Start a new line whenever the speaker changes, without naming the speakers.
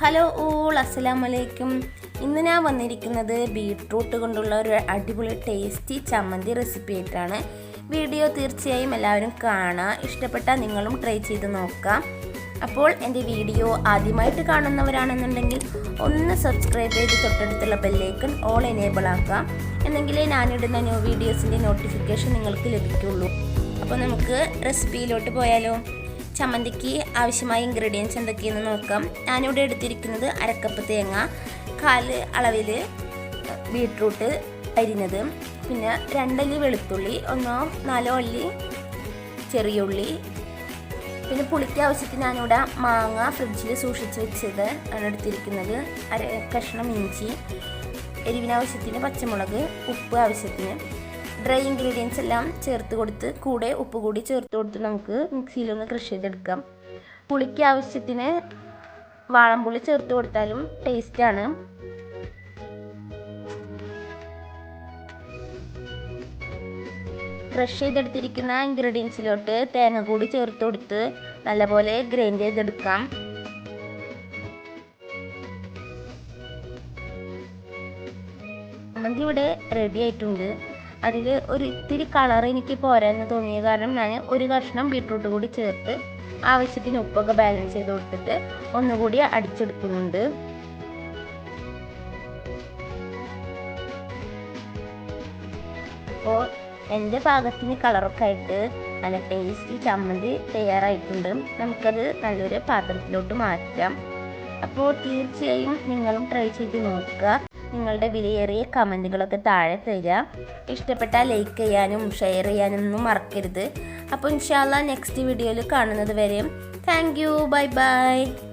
Hello all അസ്സലാം വലൈക്കും ഇന്ന് ഞാൻ വന്നിരിക്കുന്നത് ബീട്രൂട്ട് കൊണ്ടുള്ള ഒരു അടിപൊളി ടേസ്റ്റി ചമ്മന്തി റെസിപ്പി ആയിട്ടാണ്. വീഡിയോ തീർച്ചയായും എല്ലാവരും കാണാം. ഇഷ്ടപ്പെട്ടാൽ നിങ്ങളും ട്രൈ ചെയ്ത് നോക്കാം. അപ്പോൾ എന്റെ വീഡിയോ ആദ്യമായിട്ട് കാണുന്നവരാണെന്നുണ്ടെങ്കിൽ ഒന്ന് സബ്സ്ക്രൈബ് ചെയ്ത് തൊട്ടടുത്തുള്ള ബെല്ലേക്കൺ ഓൾ എനേബിൾ ആക്കാം. എന്നെങ്കിലേ ഞാനിടുന്ന ന്യൂ വീഡിയോസിന്റെ നോട്ടിഫിക്കേഷൻ നിങ്ങൾക്ക് ലഭിക്കുള്ളൂ. അപ്പോൾ നമുക്ക് റെസിപ്പിയിലോട്ട് പോയാലോ? ചമ്മന്തിക്ക് ആവശ്യമായ ഇൻഗ്രീഡിയൻസ് എന്തൊക്കെയെന്ന് നോക്കാം. ഞാനിവിടെ എടുത്തിരിക്കുന്നത് അരക്കപ്പ് തേങ്ങ കാൽ അളവിൽ ബീട്രൂട്ട് അരിഞ്ഞത്. പിന്നെ രണ്ടല്ലി വെളുത്തുള്ളി ഒന്നോ നാലോ അല്ലി ചെറിയ ഉള്ളി. പിന്നെ പുളിക്ക് ആവശ്യത്തിന് ഞാനിവിടെ മാങ്ങ ഫ്രിഡ്ജിൽ സൂക്ഷിച്ച് വെച്ചത് ആണ് എടുത്തിരിക്കുന്നത്. അര കഷ്ണം ഇഞ്ചി എരിവിനാവശ്യത്തിന് പച്ചമുളക് ഉപ്പ് ആവശ്യത്തിന്. ഡ്രൈ ഇൻഗ്രീഡിയൻസ് എല്ലാം ചേർത്ത് കൊടുത്ത് കൂടെ ഉപ്പ് കൂടി ചേർത്ത് കൊടുത്ത് നമുക്ക് മിക്സിയിലൊന്ന് ക്രഷ് ചെയ്തെടുക്കാം. പുളിക്ക് ആവശ്യത്തിന് വാഴമ്പുളി ചേർത്ത് കൊടുത്താലും ടേസ്റ്റാണ് ക്രഷ് ചെയ്തെടുത്തിരിക്കുന്ന ഇൻഗ്രീഡിയൻസിലോട്ട് തേങ്ങ കൂടി ചേർത്ത് കൊടുത്ത് നല്ലപോലെ ഗ്രൈൻഡ് ചെയ്തെടുക്കാം. ഇവിടെ റെഡി ആയിട്ടുണ്ട്. അതിൽ ഒരു ഇത്തിരി കളർ എനിക്ക് പോരാന്ന് തോന്നിയ കാരണം ഞാൻ ഒരു കഷ്ണം ബീട്രൂട്ട് കൂടി ചേർത്ത് ആവശ്യത്തിന് ഉപ്പൊക്കെ ബാലൻസ് ചെയ്ത് കൊടുത്തിട്ട് ഒന്നുകൂടി അടിച്ചെടുക്കുന്നുണ്ട്. അപ്പോൾ എന്റെ പാകത്തിന് കളറൊക്കെ ആയിട്ട് നല്ല ടേസ്റ്റി ചമ്മന്തി തയ്യാറായിട്ടുണ്ട്. നമുക്കത് നല്ലൊരു പാത്രത്തിലോട്ട് മാറ്റാം. അപ്പോൾ തീർച്ചയായും നിങ്ങളും ട്രൈ ചെയ്ത് നോക്കുക. നിങ്ങളുടെ വിലയേറിയ കമന്റുകളൊക്കെ താഴെ തരിക. ഇഷ്ടപ്പെട്ടാൽ ലൈക്ക് ചെയ്യാനും ഷെയർ ചെയ്യാനും ഒന്നും മറക്കരുത്. അപ്പോൾ ഇൻഷാല്ല നെക്സ്റ്റ് വീഡിയോയിൽ കാണുന്നത് വരെയും താങ്ക് യു ബൈ ബൈ